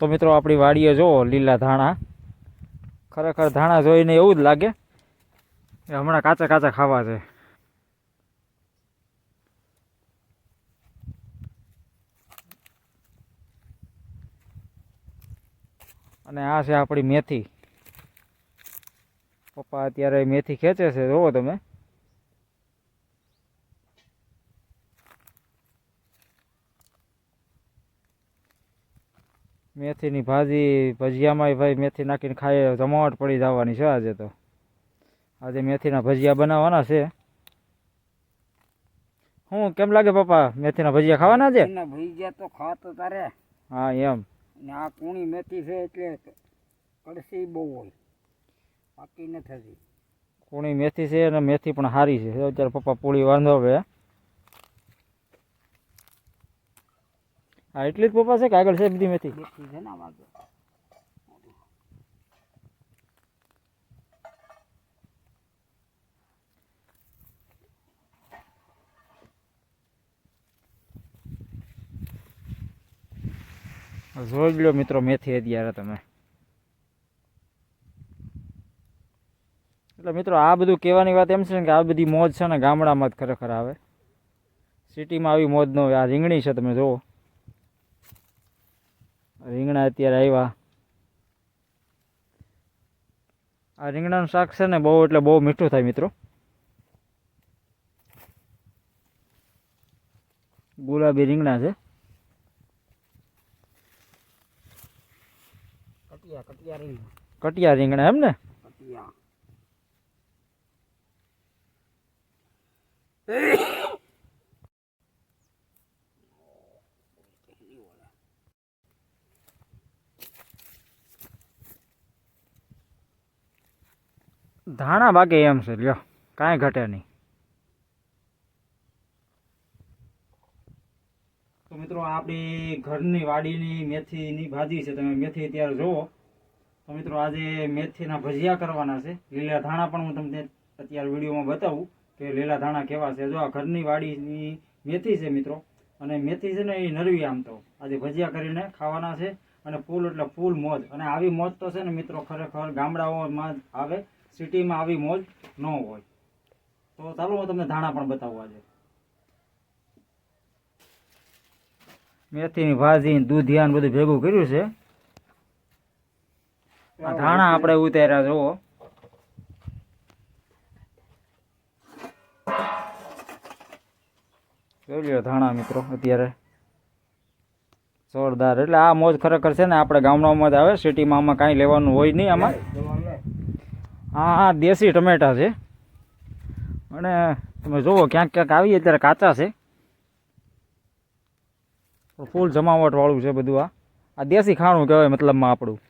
તો મિત્રો આપણી વાડીએ જુઓ લીલા ધાણા. ખરેખર ધાણા જોઈને એવું જ લાગે કે હમણાં કાચા કાચા ખાવા છે. અને આ છે આપણી મેથી. પપ્પા અત્યારે મેથી ખેંચે છે, જુઓ તમે. મેથીની ભાજી ભજીયામાં ભાઈ મેથી નાખીને ખાઈએ જમાવટ પડી જવાની છે આજે તો. આજે મેથીના ભજીયા બનાવવાના છે. હું કેમ લાગે પપ્પા મેથીના ભજીયા ખાવાના છે? ભજીયા તો ખાતો તારે. હા એમ. ને આ કુણી મેથી છે એટલે કડસી બહુ હોય. બાકી ન થતી કુણી મેથી છે અને મેથી પણ સારી છે. અત્યારે પપ્પા પૂળી વાંધો હવે. હા એટલી જ પપ્પા છે કે આગળ છે બધી મેથી. જોઈ લો મિત્રો મેથી અત્યારે તમે. એટલે મિત્રો આ બધું કહેવાની વાત એમ છે ને કે આ બધી મોજ છે ને ગામડામાં જ ખરેખર આવે. સિટીમાં આવી મોજ ન હોય આ રીંગણી છે તમે જુઓ. રીંગણા અત્યારે આવ્યા આ રીંગણાનું શાક છે ને બહુ એટલે બહુ મીઠું થાય મિત્રો. ગુલાબી રીંગણા છે. કટિયા રીંગણા એમ ને? કટિયા. ધાણા બાકી એમ છે, લ્યો. કાંઈ ઘટે નહીં. તો મિત્રો, આપણી ઘરની વાડીની મેથીની ભાજી છે, તમે મેથી અત્યારે જુઓ તો મિત્રો, આજે મેથીના ભજીયા કરવાના છે. લીલા ધાણા પણ હું તમને અત્યારે વિડીયોમાં બતાવું કે લીલા ધાણા કેવા છે. જો આ ઘરની વાડીની મેથી છે મિત્રો, અને મેથી છે ને એ નરવી આમ તો. આજે ભજીયા કરીને ખાવાના છે, અને ફૂલ એટલે ફૂલ મોજ. અને આવી મોજ તો છે ને મિત્રો, ખરેખર ગામડાઓમાં આવે. સિટીમાં આવી મોજ ન હોય. તો ચાલો હું તમને ધાણા પણ બતાવું આજે. મેથીની ભાજી દૂધિયા બધું ભેગું કર્યું છે. આ ધાણા આપણે ઉતાર્યા જુઓ જોઈ લ્યો ધાણા મિત્રો અત્યારે. જોરદાર. એટલે આ મોજ ખરેખર છે ને, આપણે ગામડાઓમાં જ આવે, સિટીમાં આમાં કાંઈ લેવાનું હોય નહીં આમાં. હા, દેશી ટમેટા છે. અને તમે જુઓ ક્યાંક ક્યાંક આવીએ અત્યારે કાચા છે. ફૂલ જમાવટવાળું છે બધું આ. આ દેશી ખાણું કહેવાય મતલબમાં આપણું.